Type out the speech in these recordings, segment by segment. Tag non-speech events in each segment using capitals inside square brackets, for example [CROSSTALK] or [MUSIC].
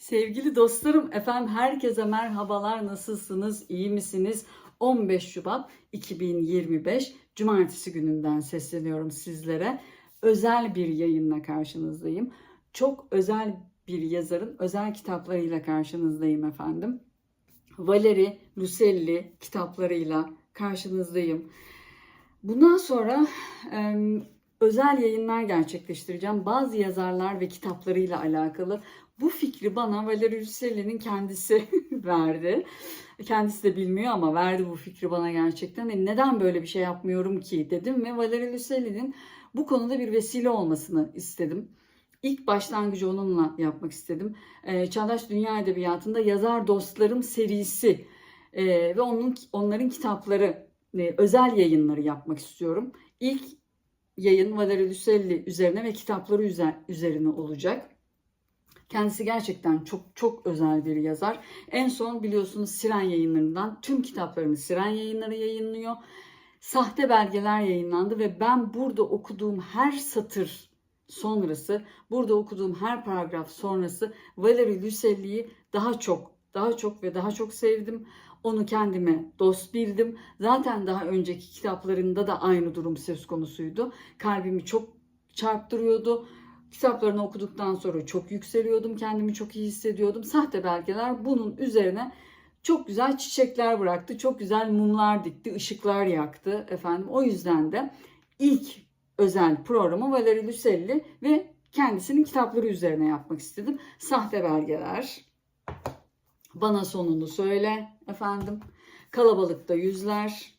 Sevgili dostlarım, efendim herkese merhabalar. Nasılsınız? İyi misiniz? 15 Şubat 2025 Cumartesi gününden sesleniyorum sizlere. Özel bir yayınla karşınızdayım. Çok özel bir yazarın özel kitaplarıyla karşınızdayım efendim. Valeri Lucelli kitaplarıyla karşınızdayım. Bundan sonra e, özel yayınlar gerçekleştireceğim. Bazı yazarlar ve kitaplarıyla alakalı. Bu fikri bana Valeri Lucelli'nin kendisi [LAUGHS] verdi. Kendisi de bilmiyor ama verdi bu fikri bana gerçekten. E, neden böyle bir şey yapmıyorum ki dedim ve Valeri Lucelli'nin bu konuda bir vesile olmasını istedim. İlk başlangıcı onunla yapmak istedim. Ee, Çağdaş Dünya Edebiyatı'nda Yazar Dostlarım serisi e, ve onun onların kitapları, e, özel yayınları yapmak istiyorum. İlk yayın Valerio Lucelli üzerine ve kitapları üzer, üzerine olacak. Kendisi gerçekten çok çok özel bir yazar. En son biliyorsunuz Siren yayınlarından tüm kitaplarını Siren yayınları yayınlıyor. Sahte belgeler yayınlandı ve ben burada okuduğum her satır sonrası, burada okuduğum her paragraf sonrası Valery Lucelli'yi daha çok, daha çok ve daha çok sevdim. Onu kendime dost bildim. Zaten daha önceki kitaplarında da aynı durum söz konusuydu. Kalbimi çok çarptırıyordu. Kitaplarını okuduktan sonra çok yükseliyordum. Kendimi çok iyi hissediyordum. Sahte belgeler bunun üzerine çok güzel çiçekler bıraktı. Çok güzel mumlar dikti, ışıklar yaktı efendim. O yüzden de ilk özel programı Valeri Lucelli ve kendisinin kitapları üzerine yapmak istedim. Sahte belgeler, bana sonunu söyle efendim, kalabalıkta yüzler,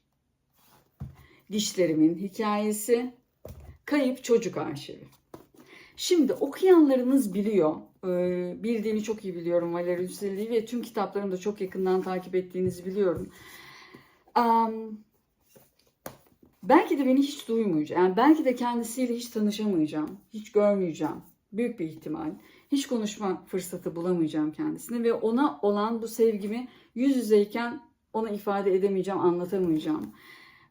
dişlerimin hikayesi, kayıp çocuk arşivi. Şimdi okuyanlarınız biliyor, ee, bildiğini çok iyi biliyorum Valeri Lucelli'yi ve tüm kitaplarını da çok yakından takip ettiğinizi biliyorum. Um, belki de beni hiç duymayacak, yani belki de kendisiyle hiç tanışamayacağım, hiç görmeyeceğim, büyük bir ihtimal. Hiç konuşma fırsatı bulamayacağım kendisine ve ona olan bu sevgimi yüz yüzeyken ona ifade edemeyeceğim, anlatamayacağım.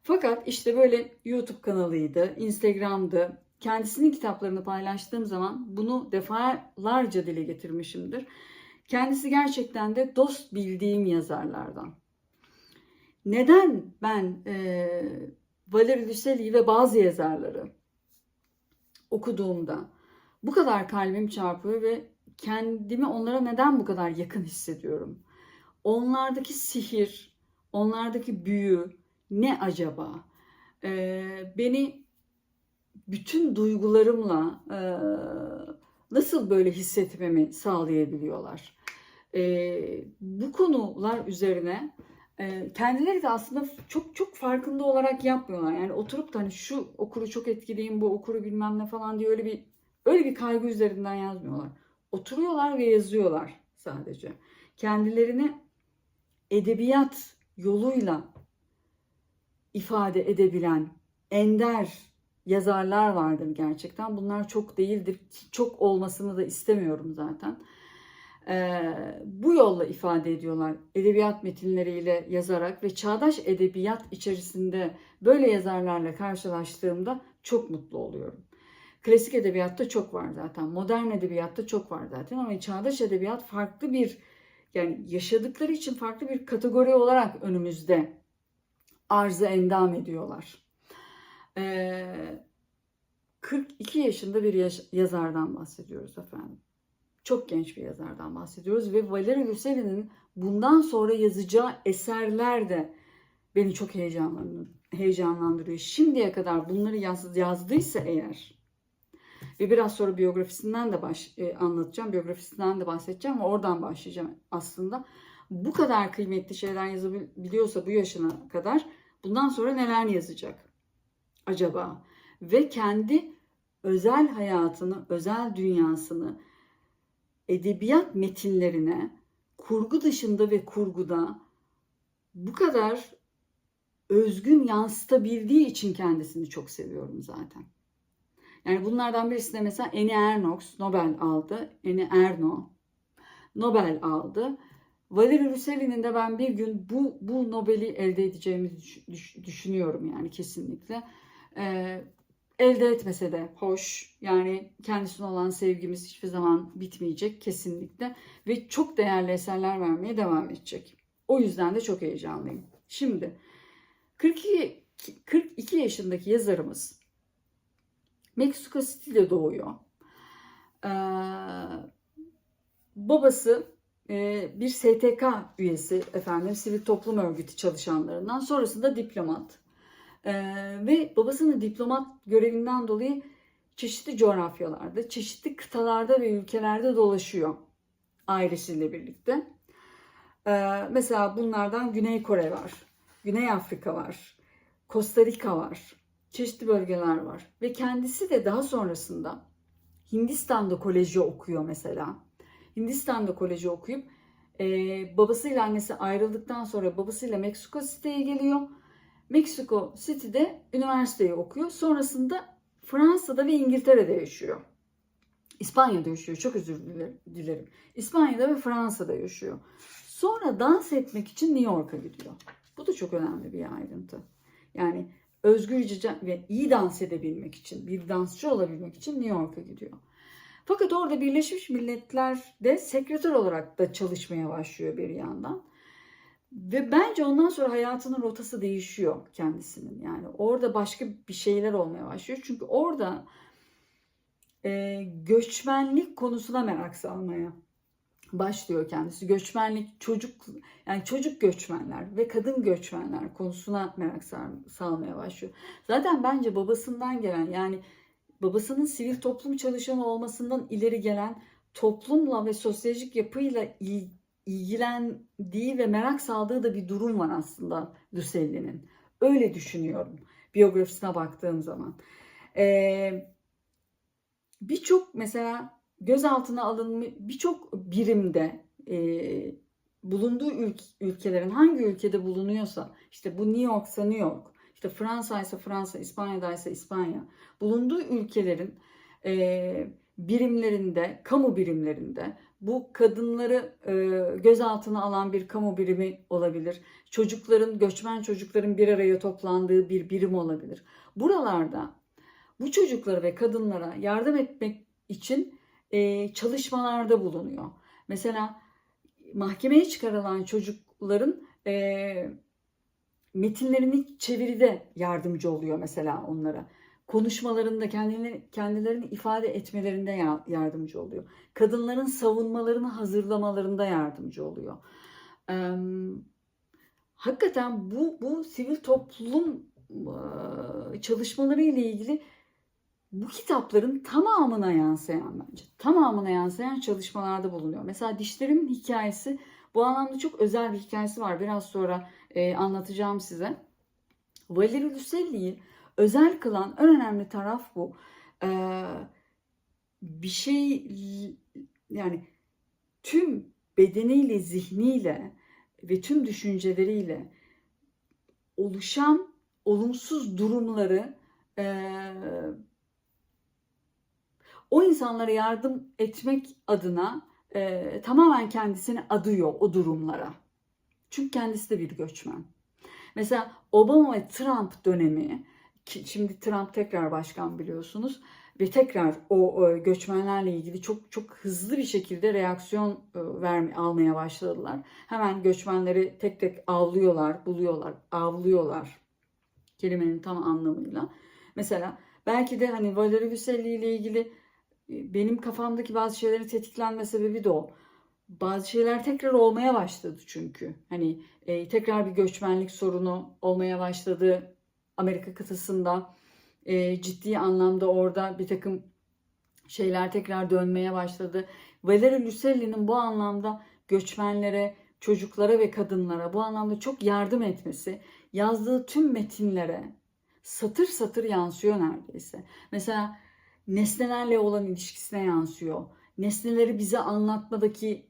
Fakat işte böyle YouTube kanalıydı, Instagram'dı, kendisinin kitaplarını paylaştığım zaman bunu defalarca dile getirmişimdir. Kendisi gerçekten de dost bildiğim yazarlardan. Neden ben e, Valeri Lucelli'yi ve bazı yazarları okuduğumda bu kadar kalbim çarpıyor ve kendimi onlara neden bu kadar yakın hissediyorum? Onlardaki sihir, onlardaki büyü ne acaba? Ee, beni bütün duygularımla e, nasıl böyle hissetmemi sağlayabiliyorlar? E, bu konular üzerine e, kendileri de aslında çok çok farkında olarak yapmıyorlar. Yani oturup da hani şu okuru çok etkileyeyim, bu okuru bilmem ne falan diye öyle bir öyle bir kaygı üzerinden yazmıyorlar. Oturuyorlar ve yazıyorlar sadece. Kendilerini edebiyat yoluyla ifade edebilen ender yazarlar vardır gerçekten. Bunlar çok değildir. Çok olmasını da istemiyorum zaten. Ee, bu yolla ifade ediyorlar. Edebiyat metinleriyle yazarak ve çağdaş edebiyat içerisinde böyle yazarlarla karşılaştığımda çok mutlu oluyorum. Klasik edebiyatta çok var zaten. Modern edebiyatta çok var zaten ama çağdaş edebiyat farklı bir yani yaşadıkları için farklı bir kategori olarak önümüzde arzı endam ediyorlar. Ee, 42 yaşında bir yaş- yazardan bahsediyoruz efendim. Çok genç bir yazardan bahsediyoruz ve Valery Lucelli'nin bundan sonra yazacağı eserler de beni çok heyecanlandırıyor. Şimdiye kadar bunları yaz, yazdıysa eğer ve biraz sonra biyografisinden de baş, e, anlatacağım, biyografisinden de bahsedeceğim ve oradan başlayacağım aslında. Bu kadar kıymetli şeyler yazabiliyorsa bu yaşına kadar bundan sonra neler yazacak acaba? Ve kendi özel hayatını, özel dünyasını edebiyat metinlerine kurgu dışında ve kurguda bu kadar özgün yansıtabildiği için kendisini çok seviyorum zaten. Yani bunlardan birisi de mesela Annie Ernaux Nobel aldı. Annie Ernaux Nobel aldı. Valeri Lucelli'nin de ben bir gün bu bu Nobel'i elde edeceğimi düş, düşünüyorum yani kesinlikle. Ee, elde etmese de hoş. Yani kendisine olan sevgimiz hiçbir zaman bitmeyecek kesinlikle. Ve çok değerli eserler vermeye devam edecek. O yüzden de çok heyecanlıyım. Şimdi 42, 42 yaşındaki yazarımız Meksiko City'de doğuyor. Ee, babası e, bir STK üyesi efendim sivil toplum örgütü çalışanlarından sonrasında diplomat. Ee, ve babasının diplomat görevinden dolayı çeşitli coğrafyalarda, çeşitli kıtalarda ve ülkelerde dolaşıyor ailesiyle birlikte. Ee, mesela bunlardan Güney Kore var, Güney Afrika var, Costa Rica var, çeşitli bölgeler var. Ve kendisi de daha sonrasında Hindistan'da koleji okuyor mesela. Hindistan'da koleji okuyup e, babasıyla annesi ayrıldıktan sonra babasıyla Meksiko City'ye geliyor. Meksiko City'de üniversiteyi okuyor. Sonrasında Fransa'da ve İngiltere'de yaşıyor. İspanya'da yaşıyor. Çok özür dilerim. İspanya'da ve Fransa'da yaşıyor. Sonra dans etmek için New York'a gidiyor. Bu da çok önemli bir ayrıntı. Yani özgürce ve iyi dans edebilmek için, bir dansçı olabilmek için New York'a gidiyor. Fakat orada Birleşmiş Milletler'de sekreter olarak da çalışmaya başlıyor bir yandan. Ve bence ondan sonra hayatının rotası değişiyor kendisinin. Yani orada başka bir şeyler olmaya başlıyor. Çünkü orada e, göçmenlik konusuna merak salmaya başlıyor kendisi. Göçmenlik, çocuk yani çocuk göçmenler ve kadın göçmenler konusuna merak salmaya başlıyor. Zaten bence babasından gelen yani babasının sivil toplum çalışanı olmasından ileri gelen toplumla ve sosyolojik yapıyla ilgilendiği ve merak saldığı da bir durum var aslında Lucelli'nin. Öyle düşünüyorum biyografisine baktığım zaman. Ee, birçok mesela gözaltına alınmış birçok birimde e, bulunduğu ülk, ülkelerin hangi ülkede bulunuyorsa işte bu New York'sa New York, işte Fransa ise Fransa, İspanya'da ise İspanya bulunduğu ülkelerin e, birimlerinde, kamu birimlerinde bu kadınları e, gözaltına alan bir kamu birimi olabilir. Çocukların, göçmen çocukların bir araya toplandığı bir birim olabilir. Buralarda bu çocuklara ve kadınlara yardım etmek için e, çalışmalarda bulunuyor. Mesela mahkemeye çıkarılan çocukların e, metinlerini çeviride yardımcı oluyor mesela onlara. Konuşmalarında kendilerini, kendilerini ifade etmelerinde yardımcı oluyor. Kadınların savunmalarını hazırlamalarında yardımcı oluyor. Ee, hakikaten bu bu sivil toplum çalışmaları ile ilgili bu kitapların tamamına yansıyan bence. Tamamına yansıyan çalışmalarda bulunuyor. Mesela Dişlerimin hikayesi bu anlamda çok özel bir hikayesi var. Biraz sonra e, anlatacağım size. Valeri Lucelli'yi özel kılan en önemli taraf bu. Ee, bir şey yani tüm bedeniyle, zihniyle ve tüm düşünceleriyle oluşan olumsuz durumları e, o insanlara yardım etmek adına e, tamamen kendisini adıyor o durumlara. Çünkü kendisi de bir göçmen. Mesela Obama ve Trump dönemi, şimdi Trump tekrar başkan biliyorsunuz ve tekrar o göçmenlerle ilgili çok çok hızlı bir şekilde reaksiyon e, verme, almaya başladılar. Hemen göçmenleri tek tek avlıyorlar, buluyorlar, avlıyorlar kelimenin tam anlamıyla. Mesela belki de hani Valery Lucelli ile ilgili e, benim kafamdaki bazı şeylerin tetiklenme sebebi de o bazı şeyler tekrar olmaya başladı çünkü. Hani e, tekrar bir göçmenlik sorunu olmaya başladı Amerika kıtasında. E, ciddi anlamda orada bir takım şeyler tekrar dönmeye başladı. Valery Lucelli'nin bu anlamda göçmenlere, çocuklara ve kadınlara bu anlamda çok yardım etmesi, yazdığı tüm metinlere satır satır yansıyor neredeyse. Mesela nesnelerle olan ilişkisine yansıyor. Nesneleri bize anlatmadaki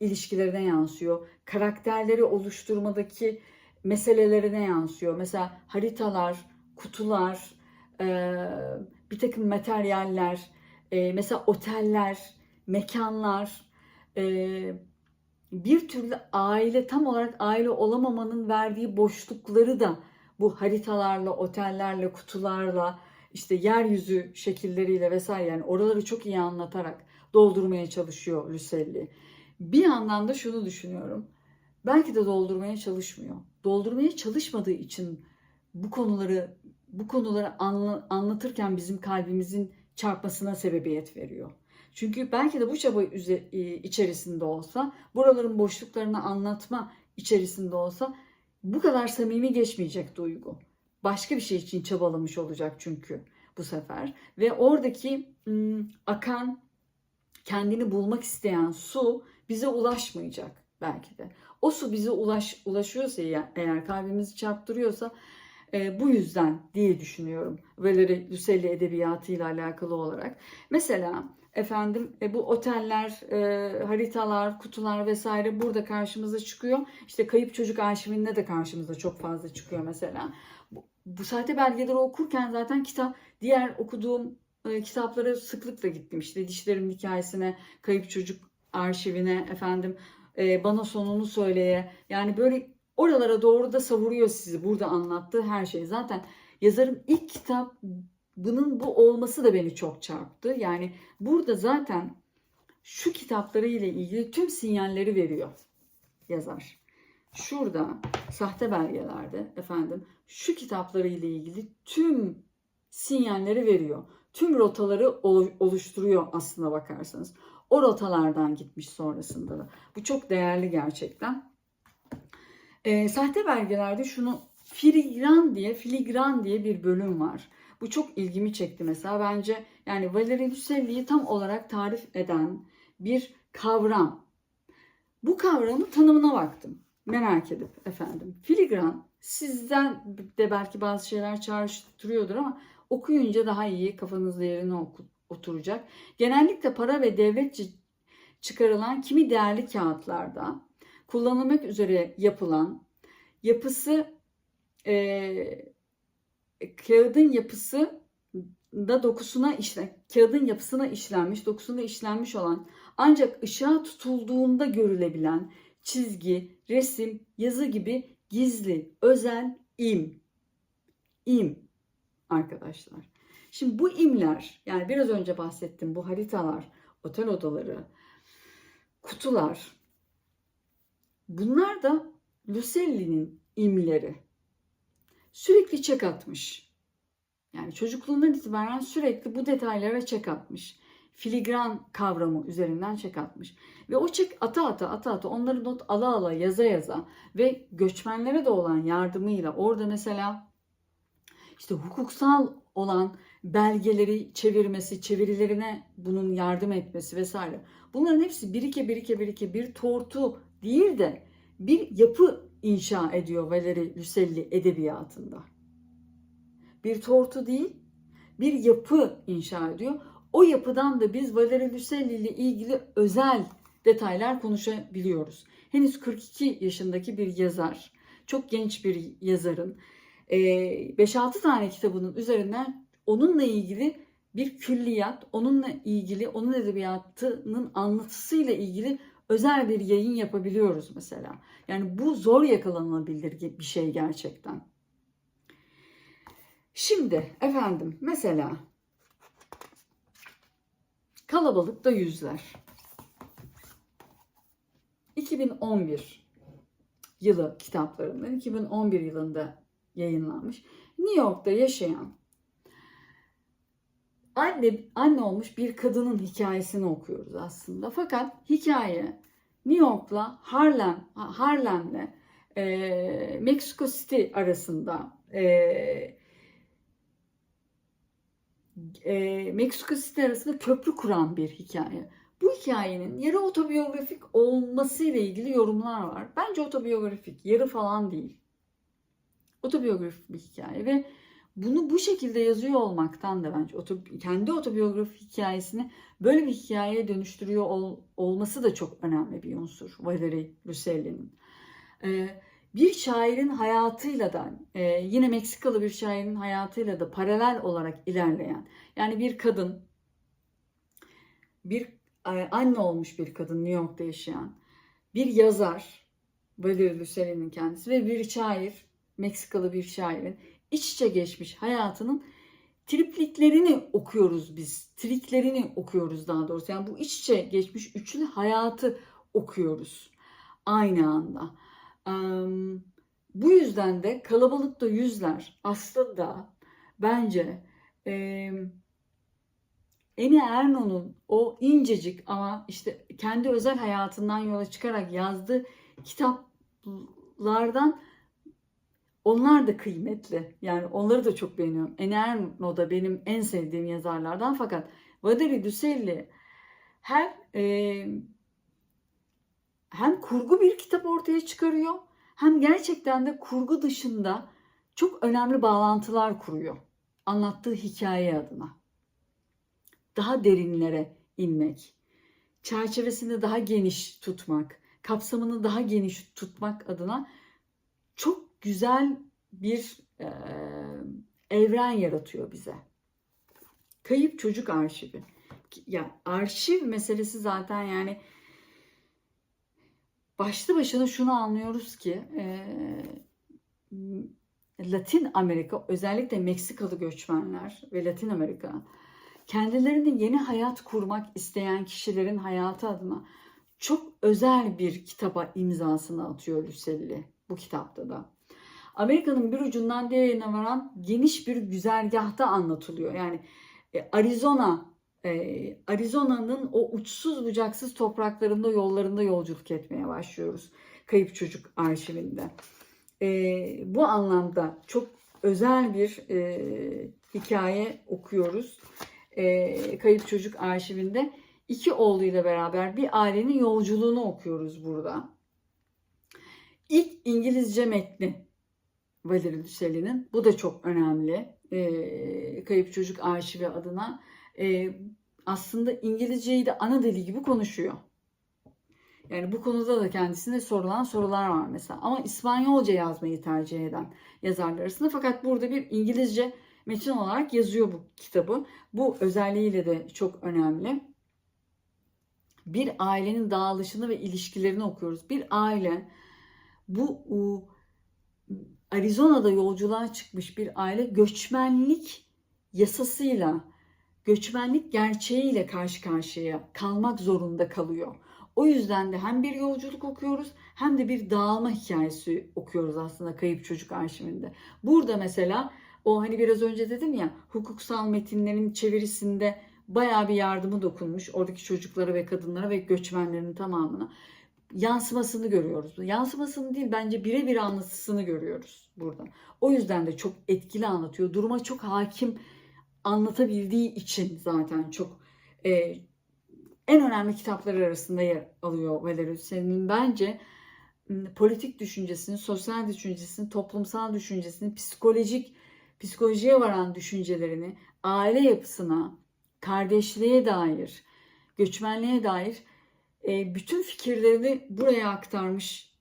ilişkilerine yansıyor. Karakterleri oluşturmadaki meselelerine yansıyor. Mesela haritalar, kutular, bir takım materyaller, mesela oteller, mekanlar, bir türlü aile tam olarak aile olamamanın verdiği boşlukları da bu haritalarla, otellerle, kutularla işte yeryüzü şekilleriyle vesaire yani oraları çok iyi anlatarak doldurmaya çalışıyor Lucelli. Bir yandan da şunu düşünüyorum. Belki de doldurmaya çalışmıyor. Doldurmaya çalışmadığı için bu konuları bu konuları anla- anlatırken bizim kalbimizin çarpmasına sebebiyet veriyor. Çünkü belki de bu çaba e, içerisinde olsa, buraların boşluklarını anlatma içerisinde olsa bu kadar samimi geçmeyecek duygu. Başka bir şey için çabalamış olacak çünkü bu sefer. Ve oradaki ım, akan, kendini bulmak isteyen su bize ulaşmayacak belki de. O su bize ulaş, ulaşıyorsa eğer, kalbimizi çarptırıyorsa e, bu yüzden diye düşünüyorum. Valery Lucelli edebiyatıyla alakalı olarak. Mesela efendim e, bu oteller, e, haritalar, kutular vesaire burada karşımıza çıkıyor. İşte kayıp çocuk arşivinde de karşımıza çok fazla çıkıyor mesela. Bu, bu sahte belgeleri okurken zaten kitap diğer okuduğum e, kitaplara sıklıkla gittim. İşte dişlerim hikayesine, kayıp çocuk arşivine efendim e, bana sonunu söyleye. Yani böyle oralara doğru da savuruyor sizi burada anlattığı her şey. Zaten yazarın ilk kitap bunun bu olması da beni çok çarptı. Yani burada zaten şu kitapları ile ilgili tüm sinyalleri veriyor yazar. Şurada sahte belgelerde efendim şu kitapları ile ilgili tüm sinyalleri veriyor. Tüm rotaları olu- oluşturuyor aslına bakarsanız. O rotalardan gitmiş sonrasında da. Bu çok değerli gerçekten. Ee, sahte belgelerde şunu filigran diye filigran diye bir bölüm var. Bu çok ilgimi çekti mesela. Bence yani Valery Lucelli'yi tam olarak tarif eden bir kavram. Bu kavramın tanımına baktım. Merak edip efendim. Filigran sizden de belki bazı şeyler çağrıştırıyordur ama okuyunca daha iyi kafanızda yerine oku- oturacak. Genellikle para ve devletçe çıkarılan kimi değerli kağıtlarda kullanılmak üzere yapılan yapısı e, kağıdın yapısı da dokusuna işle, kağıdın yapısına işlenmiş, dokusuna işlenmiş olan ancak ışığa tutulduğunda görülebilen çizgi, resim, yazı gibi gizli, özel im. İm arkadaşlar. Şimdi bu imler yani biraz önce bahsettim bu haritalar, otel odaları, kutular bunlar da Lucelli'nin imleri. Sürekli çek atmış. Yani çocukluğundan itibaren sürekli bu detaylara çek atmış. Filigran kavramı üzerinden çek atmış. Ve o çek ata ata ata ata onları not ala ala yaza yaza ve göçmenlere de olan yardımıyla orada mesela işte hukuksal olan belgeleri çevirmesi, çevirilerine bunun yardım etmesi vesaire. Bunların hepsi birike birike birike bir tortu değil de bir yapı inşa ediyor Valeri Lucelli edebiyatında. Bir tortu değil, bir yapı inşa ediyor. O yapıdan da biz Valeri Lucelli ile ilgili özel detaylar konuşabiliyoruz. Henüz 42 yaşındaki bir yazar, çok genç bir yazarın 5-6 tane kitabının üzerinden onunla ilgili bir külliyat, onunla ilgili, onun edebiyatının anlatısıyla ilgili özel bir yayın yapabiliyoruz mesela. Yani bu zor yakalanabilir bir şey gerçekten. Şimdi efendim mesela Kalabalıkta Yüzler 2011 yılı kitaplarından 2011 yılında yayınlanmış. New York'ta yaşayan anne anne olmuş bir kadının hikayesini okuyoruz aslında. Fakat hikaye New York'la Harlem Harlem'le e, Mexico City arasında e, e, Meksiko City arasında köprü kuran bir hikaye. Bu hikayenin yarı otobiyografik olması ile ilgili yorumlar var. Bence otobiyografik, yarı falan değil. Otobiyografik bir hikaye ve bunu bu şekilde yazıyor olmaktan da bence otob- kendi otobiyografik hikayesini böyle bir hikayeye dönüştürüyor ol- olması da çok önemli bir unsur Valery Lucelli'nin. Ee, bir şairin hayatıyla da e, yine Meksikalı bir şairin hayatıyla da paralel olarak ilerleyen yani bir kadın bir anne olmuş bir kadın New York'ta yaşayan bir yazar Valery Lucelli'nin kendisi ve bir şair Meksikalı bir şairin iç içe geçmiş hayatının tripliklerini okuyoruz biz. Triklerini okuyoruz daha doğrusu. Yani bu iç içe geçmiş üçlü hayatı okuyoruz aynı anda. Bu yüzden de kalabalıkta yüzler aslında bence Eni Erno'nun o incecik ama işte kendi özel hayatından yola çıkarak yazdığı kitaplardan onlar da kıymetli. Yani onları da çok beğeniyorum. Eni Erno da benim en sevdiğim yazarlardan fakat Vaderi Düselli her e, hem kurgu bir kitap ortaya çıkarıyor hem gerçekten de kurgu dışında çok önemli bağlantılar kuruyor. Anlattığı hikaye adına. Daha derinlere inmek, çerçevesini daha geniş tutmak, kapsamını daha geniş tutmak adına çok güzel bir e, evren yaratıyor bize. Kayıp Çocuk Arşivi. Ya arşiv meselesi zaten yani başlı başına şunu anlıyoruz ki e, Latin Amerika özellikle Meksikalı göçmenler ve Latin Amerika kendilerini yeni hayat kurmak isteyen kişilerin hayatı adına çok özel bir kitaba imzasını atıyor Lucelli bu kitapta da. Amerika'nın bir ucundan diğerine varan geniş bir güzergahta anlatılıyor. Yani e, Arizona, e, Arizona'nın o uçsuz bucaksız topraklarında yollarında yolculuk etmeye başlıyoruz. Kayıp Çocuk arşivinde. E, bu anlamda çok özel bir hikaye okuyoruz. Kayıp Çocuk arşivinde iki oğluyla beraber bir ailenin yolculuğunu okuyoruz burada. İlk İngilizce metni Valeri Düseli'nin. Bu da çok önemli. E, Kayıp Çocuk Arşivi adına. E, aslında İngilizceyi de ana dili gibi konuşuyor. Yani bu konuda da kendisine sorulan sorular var mesela. Ama İspanyolca yazmayı tercih eden yazarlar arasında. Fakat burada bir İngilizce metin olarak yazıyor bu kitabı. Bu özelliğiyle de çok önemli. Bir ailenin dağılışını ve ilişkilerini okuyoruz. Bir aile bu Arizona'da yolculuğa çıkmış bir aile göçmenlik yasasıyla, göçmenlik gerçeğiyle karşı karşıya kalmak zorunda kalıyor. O yüzden de hem bir yolculuk okuyoruz hem de bir dağılma hikayesi okuyoruz aslında Kayıp Çocuk Arşivinde. Burada mesela o hani biraz önce dedim ya hukuksal metinlerin çevirisinde bayağı bir yardımı dokunmuş oradaki çocuklara ve kadınlara ve göçmenlerin tamamına yansımasını görüyoruz. Yansımasını değil bence birebir anlatısını görüyoruz burada. O yüzden de çok etkili anlatıyor. Duruma çok hakim anlatabildiği için zaten çok e, en önemli kitapları arasında yer alıyor Valeri Hüseyin'in. Bence politik düşüncesini, sosyal düşüncesini, toplumsal düşüncesini, psikolojik psikolojiye varan düşüncelerini, aile yapısına, kardeşliğe dair, göçmenliğe dair bütün fikirlerini buraya aktarmış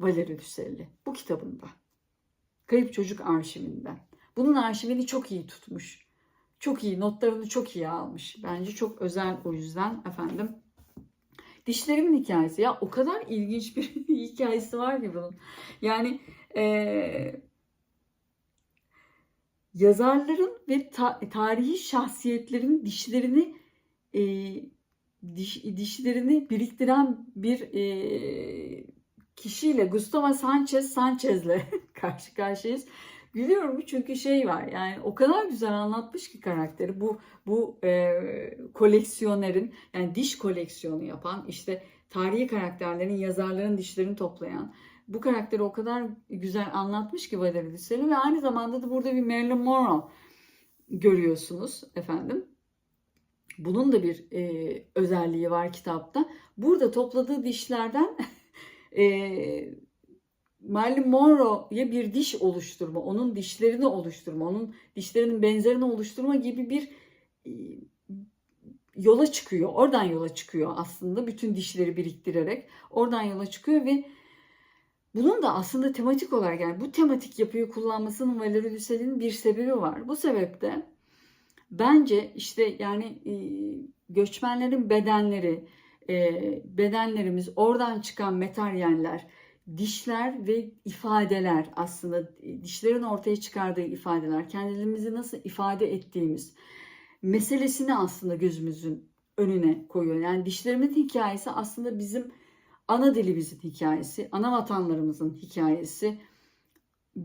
Valeri Düselli bu kitabında. Kayıp Çocuk Arşivinden. Bunun arşivini çok iyi tutmuş. Çok iyi, notlarını çok iyi almış. Bence çok özel o yüzden efendim. Dişlerimin hikayesi ya o kadar ilginç bir [LAUGHS] hikayesi var ki bunun. Yani e, yazarların ve ta- tarihi şahsiyetlerin dişlerini e, diş, dişlerini biriktiren bir e, kişiyle Gustavo Sanchez Sanchez'le [LAUGHS] karşı karşıyayız. Gülüyorum çünkü şey var yani o kadar güzel anlatmış ki karakteri bu bu e, koleksiyonerin yani diş koleksiyonu yapan işte tarihi karakterlerin yazarların dişlerini toplayan bu karakteri o kadar güzel anlatmış ki Valerie Dissel'i ve aynı zamanda da burada bir Marilyn Monroe görüyorsunuz efendim. Bunun da bir e, özelliği var kitapta. Burada topladığı dişlerden [LAUGHS] e, Marilyn Monroe'ya bir diş oluşturma, onun dişlerini oluşturma, onun dişlerinin benzerini oluşturma gibi bir e, yola çıkıyor. Oradan yola çıkıyor aslında bütün dişleri biriktirerek. Oradan yola çıkıyor ve bunun da aslında tematik olarak yani bu tematik yapıyı kullanmasının Valerie Lucel'in bir sebebi var. Bu sebeple Bence işte yani e, göçmenlerin bedenleri, bedenlerimiz, oradan çıkan materyaller, dişler ve ifadeler aslında dişlerin ortaya çıkardığı ifadeler, kendimizi nasıl ifade ettiğimiz meselesini aslında gözümüzün önüne koyuyor. Yani dişlerimin hikayesi aslında bizim ana dilimizin hikayesi, ana vatanlarımızın hikayesi,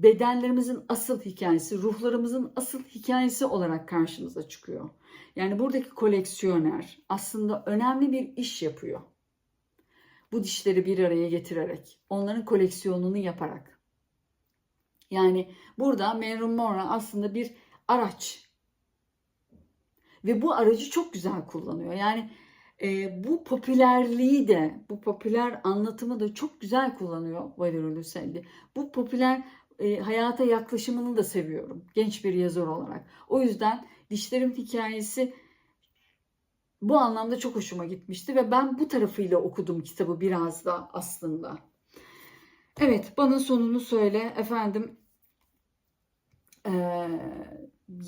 bedenlerimizin asıl hikayesi, ruhlarımızın asıl hikayesi olarak karşımıza çıkıyor. Yani buradaki koleksiyoner aslında önemli bir iş yapıyor. Bu dişleri bir araya getirerek, onların koleksiyonunu yaparak. Yani burada Marilyn Monroe aslında bir araç. Ve bu aracı çok güzel kullanıyor. Yani e, bu popülerliği de, bu popüler anlatımı da çok güzel kullanıyor Valerie Lucelli. Bu popüler e, hayata yaklaşımını da seviyorum genç bir yazar olarak. O yüzden Dişlerim hikayesi bu anlamda çok hoşuma gitmişti ve ben bu tarafıyla okudum kitabı biraz da aslında. Evet bana sonunu söyle efendim. Ee,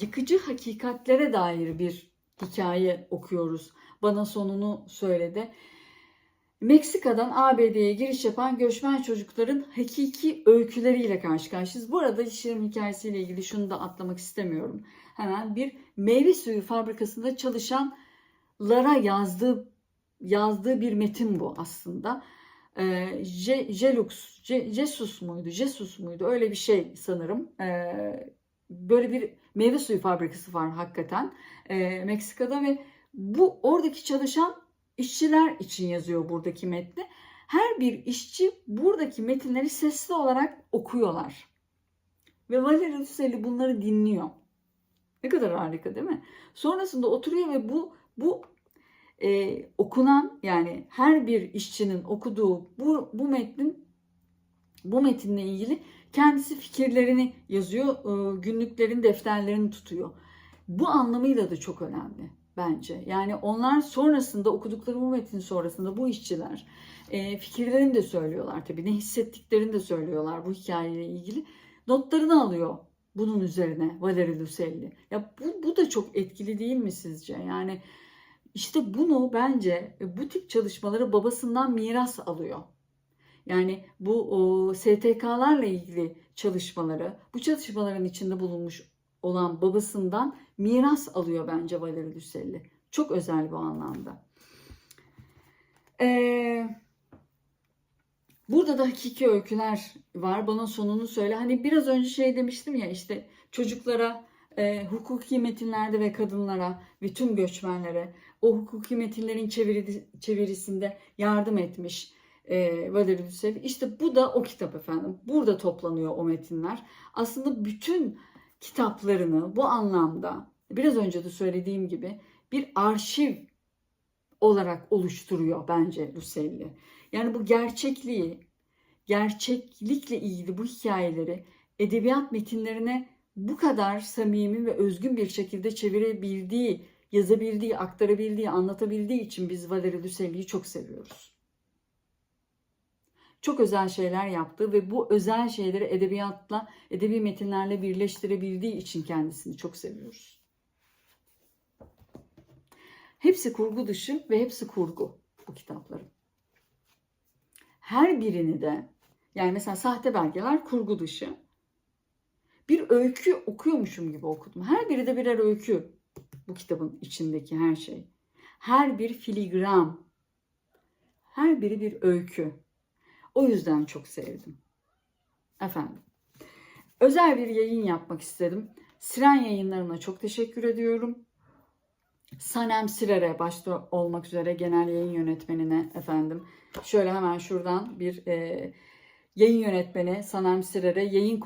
yıkıcı hakikatlere dair bir hikaye okuyoruz. Bana sonunu söyledi. Meksika'dan ABD'ye giriş yapan göçmen çocukların hakiki öyküleriyle karşı karşıyayız. Bu arada işlerim hikayesiyle ilgili şunu da atlamak istemiyorum. Hemen bir meyve suyu fabrikasında çalışanlara yazdığı yazdığı bir metin bu aslında. Ee, Je, Jelux, Je, Jesus muydu? Jesus muydu? Öyle bir şey sanırım. Ee, böyle bir meyve suyu fabrikası var hakikaten e, Meksika'da ve bu oradaki çalışan işçiler için yazıyor buradaki metni. Her bir işçi buradaki metinleri sesli olarak okuyorlar. Ve Valery Lucelli bunları dinliyor. Ne kadar harika değil mi? Sonrasında oturuyor ve bu bu e, okunan yani her bir işçinin okuduğu bu, bu metnin bu metinle ilgili kendisi fikirlerini yazıyor, e, günlüklerin defterlerini tutuyor. Bu anlamıyla da çok önemli bence. Yani onlar sonrasında okudukları bu metin sonrasında bu işçiler e, fikirlerini de söylüyorlar tabii. Ne hissettiklerini de söylüyorlar bu hikayeyle ilgili. Notlarını alıyor bunun üzerine Valery Lucelli. Ya bu, bu da çok etkili değil mi sizce? Yani işte bunu bence bu tip çalışmaları babasından miras alıyor. Yani bu o, STK'larla ilgili çalışmaları, bu çalışmaların içinde bulunmuş olan babasından miras alıyor bence Valery Lucelli. Çok özel bu anlamda. Ee, burada da hakiki öyküler var. Bana sonunu söyle. Hani biraz önce şey demiştim ya işte çocuklara, e, hukuki metinlerde ve kadınlara ve tüm göçmenlere o hukuki metinlerin çeviri, çevirisinde yardım etmiş e, Valery Lucelli. İşte bu da o kitap efendim. Burada toplanıyor o metinler. Aslında bütün kitaplarını bu anlamda biraz önce de söylediğim gibi bir arşiv olarak oluşturuyor bence Lucelli. Yani bu gerçekliği, gerçeklikle ilgili bu hikayeleri edebiyat metinlerine bu kadar samimi ve özgün bir şekilde çevirebildiği, yazabildiği, aktarabildiği, anlatabildiği için biz Valery Lucelli'yi çok seviyoruz çok özel şeyler yaptı ve bu özel şeyleri edebiyatla, edebi metinlerle birleştirebildiği için kendisini çok seviyoruz. Hepsi kurgu dışı ve hepsi kurgu bu kitapların. Her birini de yani mesela sahte belgeler kurgu dışı. Bir öykü okuyormuşum gibi okudum. Her biri de birer öykü bu kitabın içindeki her şey. Her bir filigram. Her biri bir öykü. O yüzden çok sevdim. Efendim. Özel bir yayın yapmak istedim. Siren yayınlarına çok teşekkür ediyorum. Sanem Sirer'e başta olmak üzere genel yayın yönetmenine efendim. Şöyle hemen şuradan bir e, yayın yönetmeni Sanem Sirer'e, yayın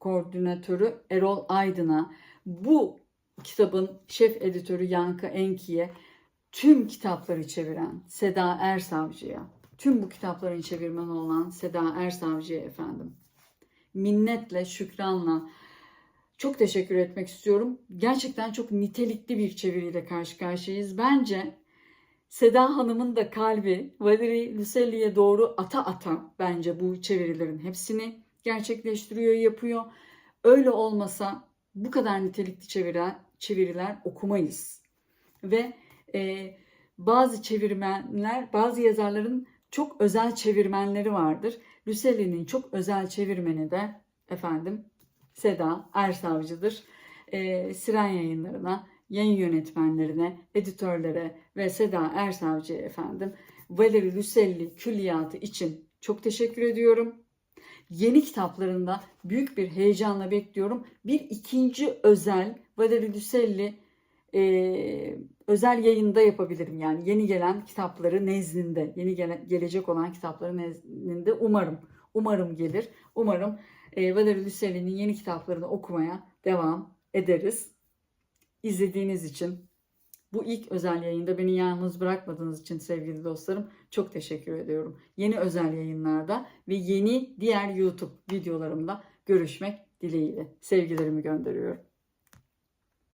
koordinatörü Erol Aydın'a, bu kitabın şef editörü Yankı Enki'ye, tüm kitapları çeviren Seda Ersavcı'ya, tüm bu kitapların çevirmeni olan Seda Ersavcı'ya efendim. Minnetle, şükranla çok teşekkür etmek istiyorum. Gerçekten çok nitelikli bir çeviriyle karşı karşıyayız. Bence Seda Hanım'ın da kalbi Valery Lucelli'ye doğru ata ata bence bu çevirilerin hepsini gerçekleştiriyor, yapıyor. Öyle olmasa bu kadar nitelikli çeviriler, çeviriler okumayız. Ve e, bazı çevirmenler, bazı yazarların çok özel çevirmenleri vardır. Lucelli'nin çok özel çevirmeni de efendim Seda Ersavcı'dır. Ee, Siren yayınlarına, yayın yönetmenlerine, editörlere ve Seda Ersavcı'ya efendim Valeri Lucelli külliyatı için çok teşekkür ediyorum. Yeni kitaplarında büyük bir heyecanla bekliyorum. Bir ikinci özel Valeri Lucelli e, özel yayında yapabilirim. Yani yeni gelen kitapları nezdinde, yeni gele- gelecek olan kitapları nezdinde umarım, umarım gelir. Umarım e, Valeri Lucelli'nin yeni kitaplarını okumaya devam ederiz. İzlediğiniz için, bu ilk özel yayında beni yalnız bırakmadığınız için sevgili dostlarım çok teşekkür ediyorum. Yeni özel yayınlarda ve yeni diğer YouTube videolarımda görüşmek dileğiyle. Sevgilerimi gönderiyorum.